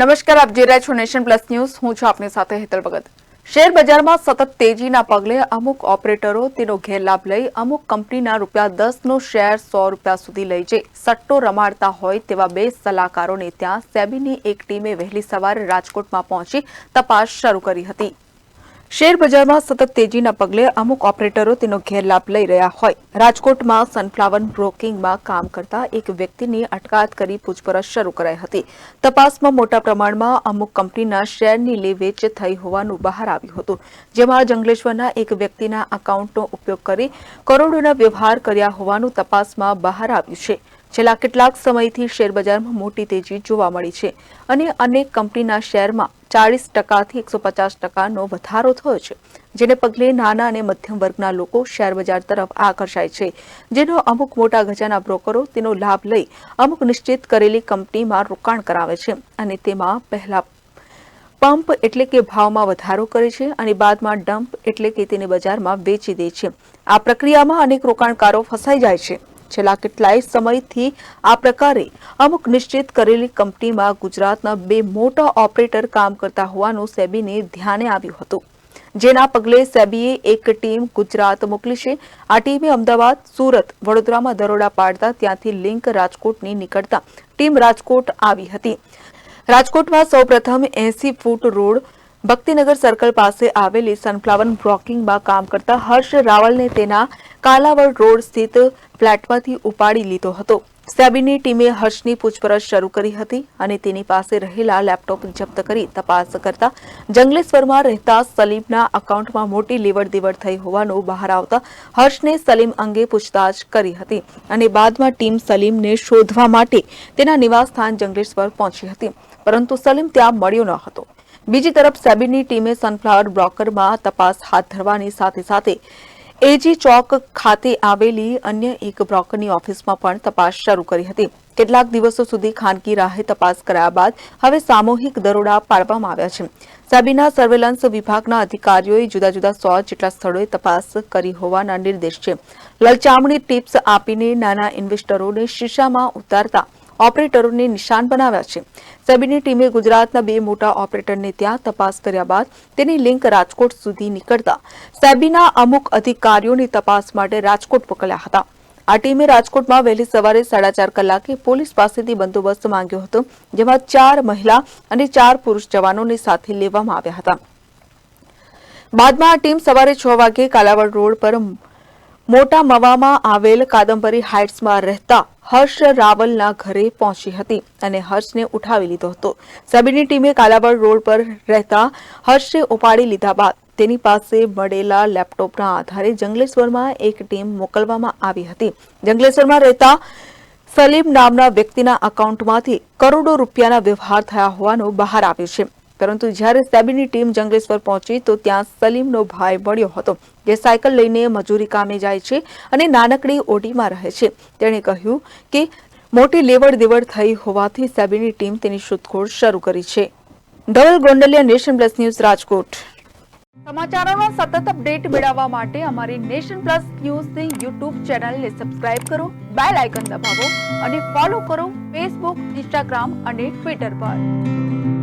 નમસ્કાર, આપ જોઈ રહ્યા છો નેશન પ્લસ ન્યૂઝ. હું છું આપની સાથે હેતલ ભગત. શેર બજારમાં સતત તેજીના પગલે અમુક ઓપરેટરો તેનો ગેરલાભ લઈ અમુક કંપનીના રૂપિયા દસનો શેર સો રૂપિયા સુધી લઈ જઈ. સટ્ટો રમાડતા હોય તેવા બે સલાહકારોને ત્યાં સેબીની એક ટીમે વહેલી સવારે રાજકોટમાં પહોંચી તપાસ શરૂ કરી હતી. શેર બજારમાં સતત તેજીના પગલે અમુક ઓપરેટરો તેનો ગેરલાભ લઈ રહ્યા હોય. રાજકોટમાં સનફ્લાવર બ્રોકિંગમાં કામ કરતા એક વ્યક્તિની અટકાયત કરી પૂછપરછ શરૂ કરાઈ હતી. તપાસમાં મોટા પ્રમાણમાં અમુક કંપનીના શેરની લે વેચ થઈ હોવાનું બહાર આવ્યું હતું. જેમાં જંગલેશ્વરના એક વ્યક્તિના એકાઉન્ટનો ઉપયોગ કરી કરોડોના વ્યવહાર કર્યા હોવાનું તપાસમાં બહાર આવ્યું છે. છેલ્લા કેટલાક સમયથી શેરબજારમાં મોટી તેજી જોવા મળી છે અને અનેક કંપનીના શેરમાં ચાળીસ ટકાથી એકસો પચાસ ટકાનો વધારો થયો છે, જેને પગલે નાના અને મધ્યમ વર્ગના લોકો શેરબજાર તરફ આકર્ષાય છે. જેનો અમુક મોટા ગજાના બ્રોકરો તેનો લાભ લઈ અમુક નિશ્ચિત કરેલી કંપનીમાં રોકાણ કરાવે છે અને તેમાં પહેલા પંપ એટલે કે ભાવમાં વધારો કરે છે અને બાદમાં ડમ્પ એટલે કે તેને બજારમાં વેચી દે છે. આ પ્રક્રિયામાં અનેક રોકાણકારો ફસાઈ જાય છે. છેલ્લા કેટલાય સમયથી આ પ્રકારે અમુક નિશ્ચિત કરેલી કંપનીમાં ગુજરાતના બે મોટા ઓપરેટર કામ કરતા હોવાનું સેબીને ધ્યાને આવ્યું હતું. જેના પગલે સેબીએ એક ટીમ ગુજરાત મોકલી છે. આ ટીમે અમદાવાદ, સુરત, વડોદરામાં દરોડા પાડતા ત્યાંથી લિંક રાજકોટની નીકળતા ટીમ રાજકોટ આવી હતી. રાજકોટમાં સૌપ્રથમ એસી ફૂટ રોડ ભક્તિનગર સર્કલ પાસે આવેલી સનફ્લાવર બ્રોકિંગમાં કામ કરતા હર્ષ રાવલને તેના કાલાવડ રોડ સ્થિત ફ્લેટમાંથી ઉપાડી લીધો હતો. સેબીની ટીમે હર્ષની પૂછપરછ શરૂ કરી હતી અને તેની પાસે રહેલા લેપટોપ જપ્ત કરી તપાસ કરતા જંગલેશ્વરમાં રહેતા સલીમના એકાઉન્ટમાં મોટી લેવડ થઈ હોવાનું બહાર આવતા હર્ષને સલીમ અંગે પૂછતાછ કરી હતી અને બાદમાં ટીમ સલીમને શોધવા માટે તેના નિવાસસ્થાન જંગલેશ્વર પહોંચી હતી. પરંતુ સલીમ ત્યાં મળ્યો ન હતો. બીજી તરફ સેબીની ટીમે સનફ્લાવર બ્રોકરમાં તપાસ હાથ ધરવાની સાથે સાથે એજી ચોક ખાતે આવેલી અન્ય એક બ્રોકરની ઓફિસમાં પણ તપાસ શરૂ કરી હતી. કેટલાક દિવસો સુધી ખાનગી રાહે તપાસ કરાયા બાદ હવે સામૂહિક દરોડા પાડવામાં આવ્યા છે. સેબીના સર્વેલન્સ વિભાગના અધિકારીઓએ જુદા જુદા સો જેટલા સ્થળોએ તપાસ કરી હોવાના નિર્દેશ છે. લલચામણી ટિપ્સ આપીને નાના ઇન્વેસ્ટરોને શીશામાં ઉતારતા ઓપરેટરોને નિશાન બનાવ્યા છે. સેબીની ટીમે ગુજરાતના બે મોટા ઓપરેટરને ત્યાં તપાસ કર્યા બાદ તેની લિંક રાજકોટ સુધી નીકળતા સેબીના અમુક અધિકારીઓની તપાસ માટે રાજકોટ મોકલ્યા હતા. આ ટીમે રાજકોટમાં વહેલી સવારે સાડા ચાર કલાકે પોલીસ પાસેથી બંદોબસ્ત માંગ્યો હતો, જેમાં ચાર મહિલા અને ચાર પુરુષ જવાનોને સાથે લેવામાં આવ્યા હતા. બાદમાં આ ટીમ સવારે છ વાગે કાલાવડ રોડ પર મોટા મવામાં આવેલ કાદંબરી હાઇટ્સમાં રહેતા હર્ષ રાવલના ઘરે પહોંચી હતી અને હર્ષને ઉઠાવી લીધો હતો. સેબીની ટીમે કાલાવડ રોડ પર રહેતા હર્ષને ઉપાડી લીધા બાદ તેની પાસે મળેલા લેપટોપના આધારે જંગલેશ્વરમાં એક ટીમ મોકલવામાં આવી હતી. જંગલેશ્વરમાં રહેતા સલીમ નામના વ્યક્તિના એકાઉન્ટમાંથી કરોડો રૂપિયાના વ્યવહાર થયા હોવાનું બહાર આવ્યું છે. પરંતુ જ્યારે સેબીની ટીમ જંગલેશ્વર પહોંચી, તો ત્યાં સલીમનો ભાઈ મળ્યો હતો. જે સાયકલ લઈને મજૂરી કામે જાય છે અને નાનકડી ઓટીમાં રહે છે. તેણે કહ્યું કે, મોટી લેવડ દેવડ થઈ હોવાથી સેબીની ટીમ તેની શોધખોળ શરૂ કરી છે. Dhaval Gondaliya Nation Plus News Rajkot. સમાચારોનો સતત અપડેટ મેળવવા માટે અમારી નેશન પ્લસ ન્યૂઝની યુટ્યુબ ચેનલને સબસ્ક્રાઇબ કરો, બેલ આઇકન દબાવો અને ફોલો કરો ફેસબુક, ઇન્સ્ટાગ્રામ અને ટ્વિટર પર.